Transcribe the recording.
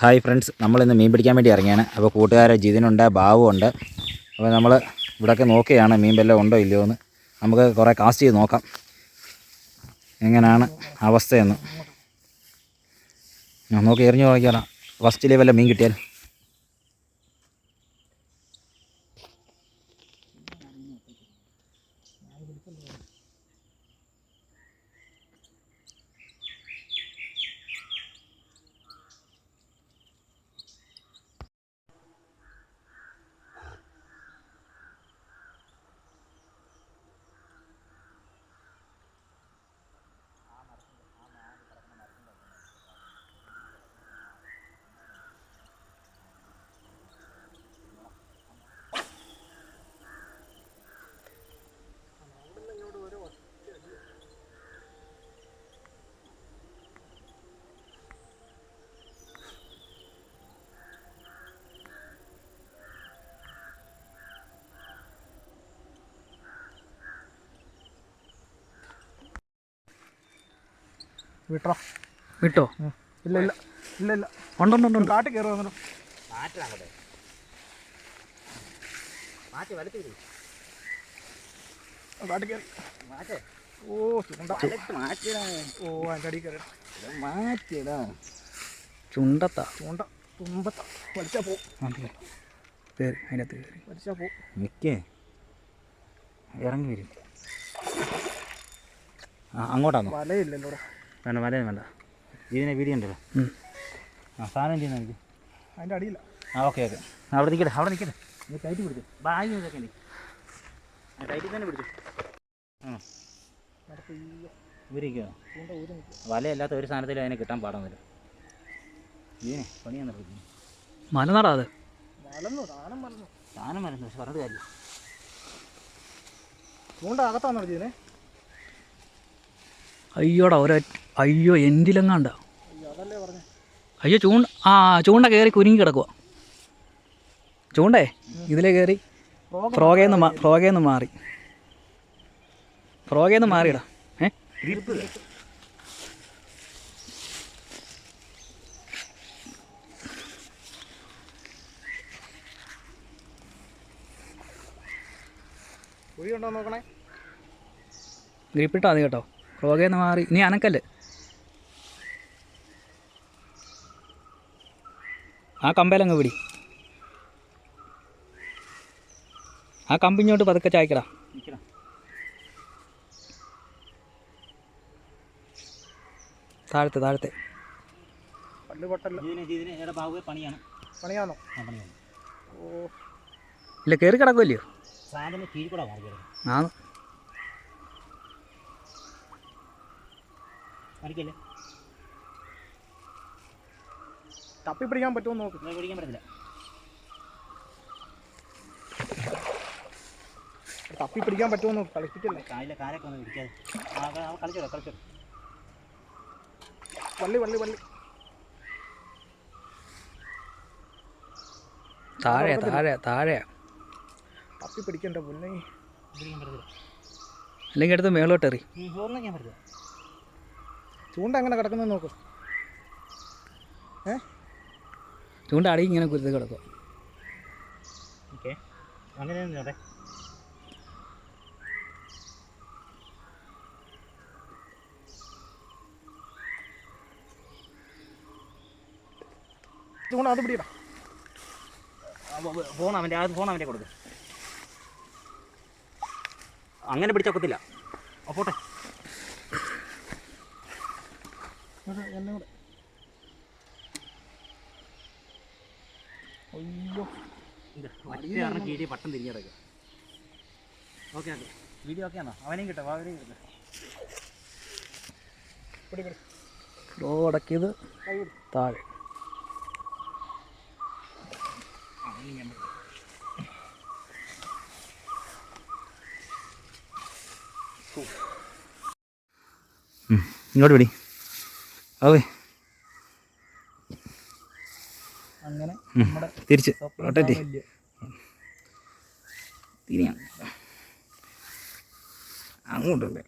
Hi friends നമ്മളിന്ന് മീൻ പിടിക്കാൻ വേണ്ടി ഇറങ്ങിയാണ്. അപ്പോൾ കൂട്ടുകാരെ ജിതിനുണ്ട് ബാവുണ്ട് അപ്പോൾ നമ്മൾ ഇവിടെയൊക്കെ നോക്കുകയാണ് മീൻ വല്ലതും ഉണ്ടോ ഇല്ലയോ എന്ന്. നമുക്ക് കുറേ കാസ്റ്റ് ചെയ്ത് നോക്കാം. എങ്ങനെയാണ് അവസ്ഥയെന്ന്. നോക്കി എറിഞ്ഞു നോക്കിയാലോ ഫസ്റ്റിലേ വല്ല മീൻ കിട്ടിയാൽ വിട്ടോ. വിട്ടോ? ഇല്ല ഇല്ല ഇല്ല ഇല്ല. ഉണ്ടോ. കാട്ടി കാട്ടിൽ കയറി കാട്ടിൽ കയറി ഓ ചുണ്ട. ഓ അതിന്റെ അടിയിൽ കയറി മാറ്റിയടാ. ചുണ്ടത്താ. ചൂണ്ട തുമ്പത്ത. വലിച്ചാ പോ. അതെ പേര് അതിനകത്ത് കയറി വലിച്ചാ പോ. നിൽക്കേ ഇറങ്ങി വരും. ആ അങ്ങോട്ടാണോ വലയില്ലല്ലോ ഇവിടെ വേണ്ട വല വേണ്ട. ഇതിനെ വീഡിയോ ഉണ്ടല്ലോ. ആ സാധനം ചെയ്യുന്ന എനിക്ക് അതിന്റെ അടിയില്ല. ആ ഓക്കെ ഓക്കെ അവിടെ നിൽക്കട്ടെ അവിടെ നിൽക്കട്ടെ നീ ടൈറ്റ് പിടിച്ചു ബാഗ് ഇതൊക്കെ നീ ആ ടൈറ്റിൽ തന്നെ പിടിച്ചു ആ. ഊരിക്കോ വലയല്ലാത്ത ഒരു സാധനത്തിലും അതിനെ കിട്ടാൻ പാടുന്നില്ല ഇതിനെ പണിയാൻ നിർത്തി മലനടാ അത്. സാധനം മരുന്ന് പക്ഷെ പറഞ്ഞത് കാര്യം ചൂണ്ട അകത്താണോ ഇതിനെ? അയ്യോടാ ഒര അയ്യോ എൻഡിലെങ്ങാണ്ട അയ്യോ ചൂണ്ട ആ ചൂണ്ട കയറി കുരുങ്ങി കിടക്കുക ചൂണ്ടേ ഇതിലേ കയറി ഫ്രോഗേന്ന് മാ ഫ്രോഗേന്ന് മാറി. ഫ്രോഗേന്ന് മാറിയിടാ. ഏ? ഗ്രിപ്പിട്ടാ മതി കേട്ടോ. ഫ്രോഗേന്ന് മാറി. നീ അനക്കല്ലേ. ആ കമ്പേലങ്ങ് പിടി. ആ കമ്പിഞ്ഞോട്ട് പതുക്കെ ചായക്കടാ. താഴത്തെ താഴത്തെ. പണിയാണ്. ഇല്ല കയറി കിടക്കുമല്ലയോ കീഴ് ആ. തപ്പി പിടിക്കാൻ പറ്റുമോ നോക്ക്. പിടിക്കാൻ പറ്റില്ല തപ്പി പിടിക്കാൻ പറ്റുമോ നോക്ക് കളിപ്പിക്കല്ലേ കാലിലെ കാലൊക്കെ ഒന്ന് പിടിക്കാതെ. കളിച്ചോ കളിച്ചോ. വള്ളി വള്ളി വള്ളി. താഴെ താഴെ താഴെ. തപ്പി പിടിക്കണ്ട പൊന്നെ. അല്ലെങ്കിൽ അടുത്ത് മേളോട്ട് എറി. ചൂണ്ട എങ്ങനെ കിടക്കുന്നത് നോക്ക്. ഏ? ചൂണ്ട അടി ഇങ്ങനെ കുരുത്ത് കിടക്കും. ഓക്കെ. അങ്ങനെ ചൂണ്ട അത് പിടിയടാ. ഫോൺ അവന്റെ ആ ഫോൺ അവന്റെ കൊടുക്കും. അങ്ങനെ പിടിച്ചൊക്കത്തില്ല അപ്പോട്ടെ പോട്ടെ. എന്നെ കൂടെ അയ്യോ. ഒറ്റയാണ് കീഴി പട്ടം തിരിഞ്ഞിടക്കുക ഓക്കെ ഓക്കെ. വീഡിയോ ഓക്കെ ആണോ? അവനെയും കിട്ടും? അവനെയും കിട്ടും. ഫ്ലോ അടക്കിയത് താഴെ. ഇങ്ങോട്ട് പിടി. ഓക്കെ. അങ്ങനെ തിരിച്ച് റൊട്ടേറ്റ്. തിരിയാണ് അങ്ങോട്ടല്ലേ